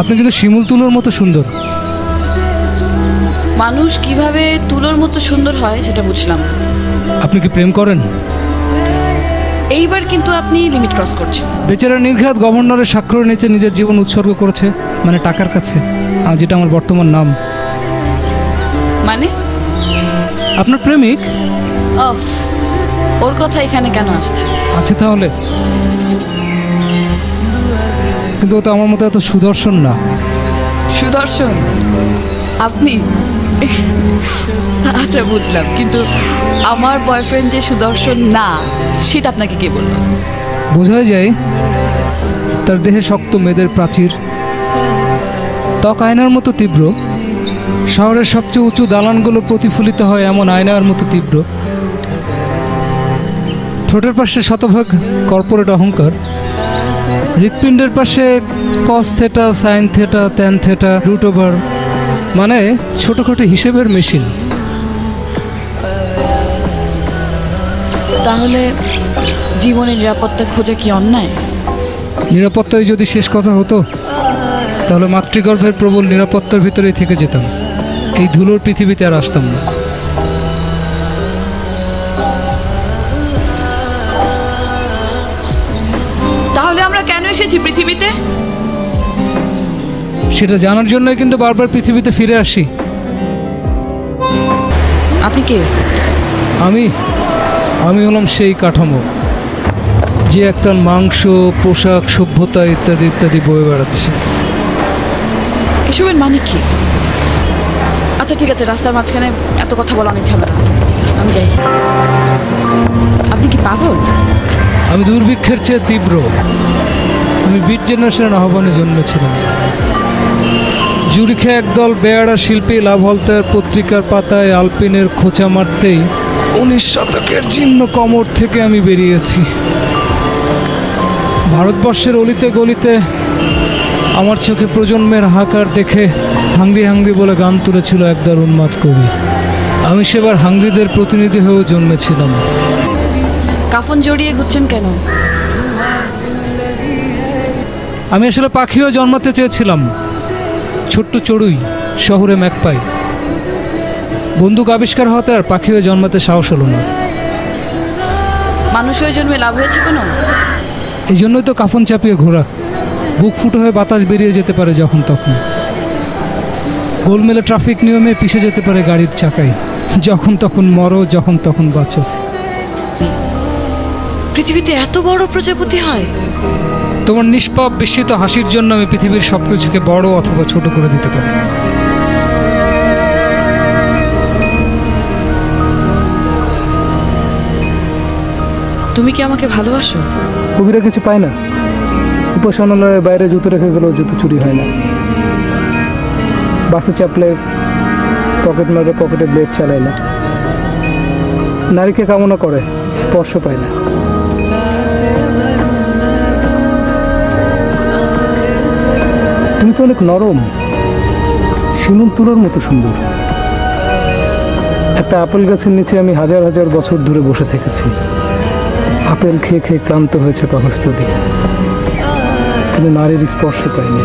আপনি কিন্তু শিমুল তুলোর মতো সুন্দর। মানুষ কীভাবে তুলোর মতো সুন্দর হয় সেটা বুঝলাম। আপনি কি প্রেম করেন? এইবার কিন্তু আপনি লিমিট ক্রস করছেন। বেচারা নির্ঘাত গভর্নরের স্বাক্ষর নিচে নিজের জীবন উৎসর্গ করেছে মানে টাকার কাছে আর যেটা আমার বর্তমান নাম। মানে? আপনার প্রেমিক? অফ ওর কথা এখানে কেন আসছে? আছে তাহলে। কিন্তু ও তো আমার মতো এত সুদর্শন না। সুদর্শন? আপনি? আচ্ছা বুঝলাম। কিন্তু আমার বয়ফ্রেন্ড যে সুদর্শন না সেটা আপনাকে কে বলল? বোঝাই যায় তার দেহে শক্ত মেয়েদের প্রাচীর। ত্বক আয়নার মতো তীব্র। শহরের সবচেয়ে উঁচু দালানগুলো প্রতিফলিত হয় এমন আয়নার মতো তীব্র। ঠোঁটের পাশে শতভাগ কর্পোরেট অহংকার। হৃৎপিণ্ডের পাশে cos theta sine theta tan theta root over মানে ছোটোখাটো হিসেবের মেশিন তাহলে জীবনের নিরাপত্তা খোঁজা কি অন্যায়? নিরাপত্তায় যদি শেষ কথা হতো তাহলে মাতৃগর্ভের প্রবল নিরাপত্তার ভিতরেই থেকে যেতাম। এই ধুলোর পৃথিবীতে আর আসতাম না। এসেছি পৃথিবীতে? সেটা জানার জন্যই কিন্তু বারবার পৃথিবীতে ফিরে আসি। আপনি কে? আমি আমি হলাম সেই কাঠামো যে একটা মাংস পোশাক সভ্যতা ইত্যাদি ইত্যাদি বয়ে বেড়াচ্ছে। এসবের মানে কি? আচ্ছা ঠিক আছে রাস্তার মাঝখানে এত কথা বলা অনেক ঝামেলা আমি যাই। আপনি কি পাগল? আমি দুর্ভিক্ষের চেয়ে তীব্র। আমি বিট জেনারেশনের আহ্বানে জন্মেছিলাম। জুরিখে একদল বেয়ারা শিল্পী লাভলতার পত্রিকার পাতায় আলপিনের খোঁচা মারতেই উনিশ শতকের জীর্ণ কমর থেকে আমি বেরিয়েছি। ভারতবর্ষের অলিতে গলিতে আমার চোখে প্রজন্মের হাহাকার দেখে হাঙ্গি হাঙ্গি বলে গান তুলেছিল একদার উন্মাদ কবি। আমি সেবার হাঙ্গিদের প্রতিনিধি হয়েও জন্মেছিলাম। কাফন জড়িয়ে ঘুরছেন কেন? আমি আসলে পাখিও জন্মাতে চেয়েছিলাম। ছোট্ট চড়ুই শহরে ম্যাকপাই। বন্দুক আবিষ্কার হতে আর পাখিও জন্মাতে সাহস হলো না। মানুষ হয়ে জন্মে লাভ হয়েছে কোনো? এই জন্যই তো কাফন চাপিয়ে ঘোরা। বুক ফুটো হয়ে বাতাস বেরিয়ে যেতে পারে যখন তখন। গোলমেলে ট্রাফিক নিয়মে পিষে যেতে পারে গাড়ির চাকায়। যখন তখন মরো যখন তখন বাঁচো। পৃথিবীতে এত বড় প্রজাপতি হয়? তোমার নিষ্পাপ বিস্মিত হাসির জন্য আমি পৃথিবীর সব কিছুকে বড় অথবা ছোট করে দিতে পারি। তুমি কি আমাকে ভালোবাসো? কবিরা কিছু পায় না। উপাসনালয়ের বাইরে জুতো রেখে গেলেও জুতো চুরি হয় না। বাসে চাপলে পকেট মারে পকেটে ব্লেড চালায় না। নারীকে কামনা করে স্পর্শ পায় না। তুমি তো অনেক নরম, শিমুল তুলোর মতো সুন্দর। একটা আপেল গাছের নিচে আমি হাজার হাজার বছর ধরে বসে থেকেছি। আপেল খেয়ে খেয়ে ক্লান্ত হয়েছে পাকস্থলী কিন্তু নারীর স্পর্শ পাইনি।